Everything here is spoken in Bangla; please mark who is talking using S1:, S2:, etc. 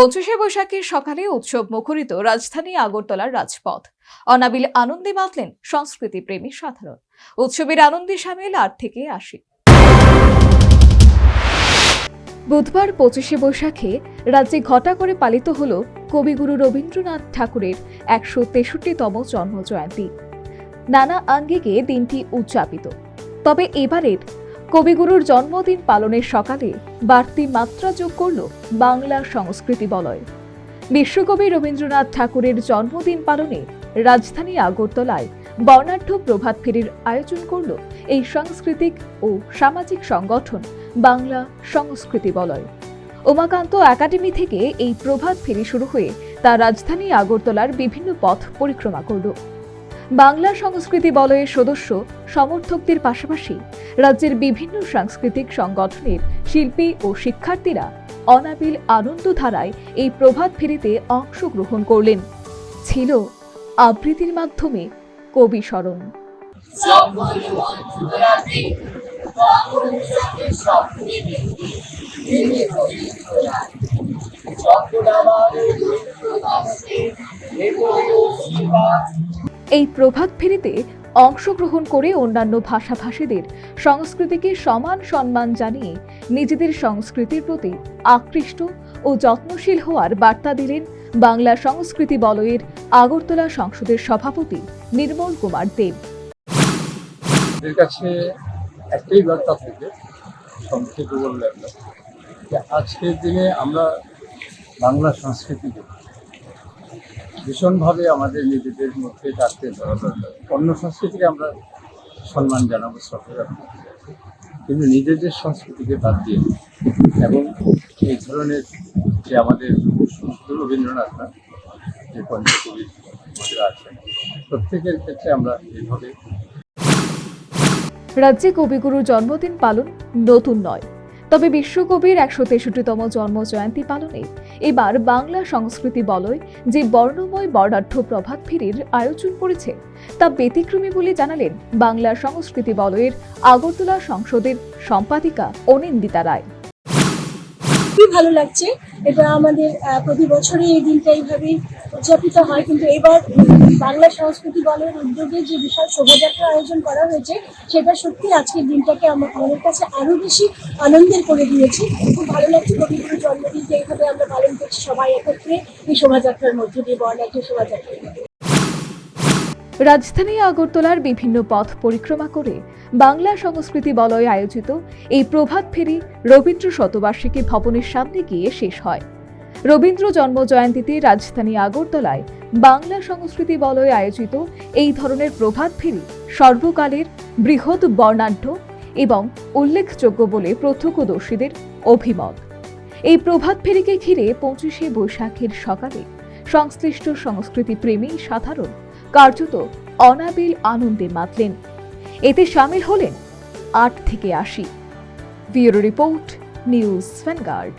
S1: পঁচিশে বৈশাখের সকালে উৎসব মুখরিত রাজধানী আগরতলার রাজপথ। অনাবিল আনন্দে মাতলেন সংস্কৃতি প্রেমী সাধারণ। উৎসবের আনন্দে সামিল আট থেকে আশি। বুধবার পঁচিশে বৈশাখে রাজ্যে ঘটা করে পালিত হল কবিগুরু রবীন্দ্রনাথ ঠাকুরের একশো তেষট্টিতম জন্ম জয়ন্তী নানা আঙ্গিকে দিনটি উদযাপিত। তবে এবারের কবিগুরুর জন্মদিন পালনের সকালে বাড়তি মাত্রা যোগ করল বাংলা সংস্কৃতি বলয়। বিশ্বকবি রবীন্দ্রনাথ ঠাকুরের জন্মদিন পালনে রাজধানী আগরতলায় বর্ণাঢ্য প্রভাত ফেরির আয়োজন করল এই সাংস্কৃতিক ও সামাজিক সংগঠন বাংলা সংস্কৃতি বলয়। উমাকান্ত একাডেমি থেকে এই প্রভাত ফেরি শুরু হয়ে তা রাজধানী আগরতলার বিভিন্ন পথ পরিক্রমা করল। বাংলা সংস্কৃতি বলয়ের সদস্য সমর্থকদের পাশাপাশি রাজ্যের বিভিন্ন সাংস্কৃতিক সংগঠনের শিল্পী ও শিক্ষার্থীরা অনাবিল আনন্দধারায় এই প্রভাত ফেরিতে অংশগ্রহণ করলেন ছিল আবৃত্তির মাধ্যমে কবি স্মরণ
S2: আমার
S1: এই প্রভাত ফেরিতে অংশগ্রহণ করে অন্যান্য ভাষাভাষীদের সংস্কৃতিকে সমান সম্মান জানিয়ে নিজেদের সংস্কৃতির প্রতি আকৃষ্ট ও যত্নশীল হওয়ার বার্তা দিলেন বাংলা সংস্কৃতি বলয়ের আগরতলা সংসদের সভাপতি নির্মল কুমার দেব।
S3: এর কাছে একটাই বার্তা থেকে, সংক্ষেপে বললে আমরা যে আজকের দিনে আমরা বাংলা সংস্কৃতিকে ভীষণভাবে আমাদের নিজেদের মধ্যে দরকার অন্য সংস্কৃতিকে আমরা সম্মান জানাব, শ্রদ্ধা কিন্তু নিজেদের সংস্কৃতিকে বাদ দিয়ে এবং এই ধরনের যে আমাদের রবীন্দ্রনাথ না, যে পঞ্চকবি আমাদের আছেন, প্রত্যেকের ক্ষেত্রে আমরা এইভাবে
S1: রাজ্যে কবিগুরুর জন্মদিন পালন নতুন নয়। তবে বিশ্বকবির একশো তেষট্টিতম জন্ম জয়ন্তী পালনে এবার বাংলা সংস্কৃতি বলয় যে বর্ণময় বর্ণাঢ্য প্রভাত ফিরির আয়োজন করেছে, তা ব্যতিক্রমী বলে জানালেন বাংলা সংস্কৃতি বলয়ের আগরতলা সংসদের সম্পাদিকা অনিন্দিতা রায়।
S4: খুবই ভালো লাগছে এটা আমাদের প্রতি বছরই এই দিনটা এইভাবেই উদযাপিত হয়। কিন্তু এবার বাংলা সংস্কৃতি বলের উদ্যোগে যে বিশাল শোভাযাত্রা আয়োজন করা হয়েছে, সেটা সত্যি আজকের দিনটাকে আমা- আমাদের কাছে আরও বেশি আনন্দের করে দিয়েছে। খুব ভালো লাগছে কবিগুরুর জন্মদিনকে এইভাবে আমরা পালন করছি সবাই একত্রে এই শোভাযাত্রার মধ্যে দিয়ে বর্ণাঢ্য শোভাযাত্রা
S1: রাজধানী আগরতলার বিভিন্ন পথ পরিক্রমা করে বাংলা সংস্কৃতি বলয়ে আয়োজিত এই প্রভাত ফেরি রবীন্দ্র শতবার্ষিকী ভবনের সামনে গিয়ে শেষ হয়। রবীন্দ্র জন্ম জয়ন্তীতে রাজধানী আগরতলায় বাংলা সংস্কৃতি বলয়ে আয়োজিত এই ধরনের প্রভাত ফেরি সর্বকালের বৃহৎ বর্ণাঢ্য এবং উল্লেখযোগ্য বলে প্রত্যক্ষদর্শীদের অভিমত। এই প্রভাত ফেরিকে ঘিরে পঁচিশে বৈশাখের সকালে সংশ্লিষ্ট সংস্কৃতি প্রেমী সাধারণ কার্যত অনাবিল আনন্দে মাতলেন। এতে সামিল হলেন আট থেকে আশি। Bureau report news Vanguard.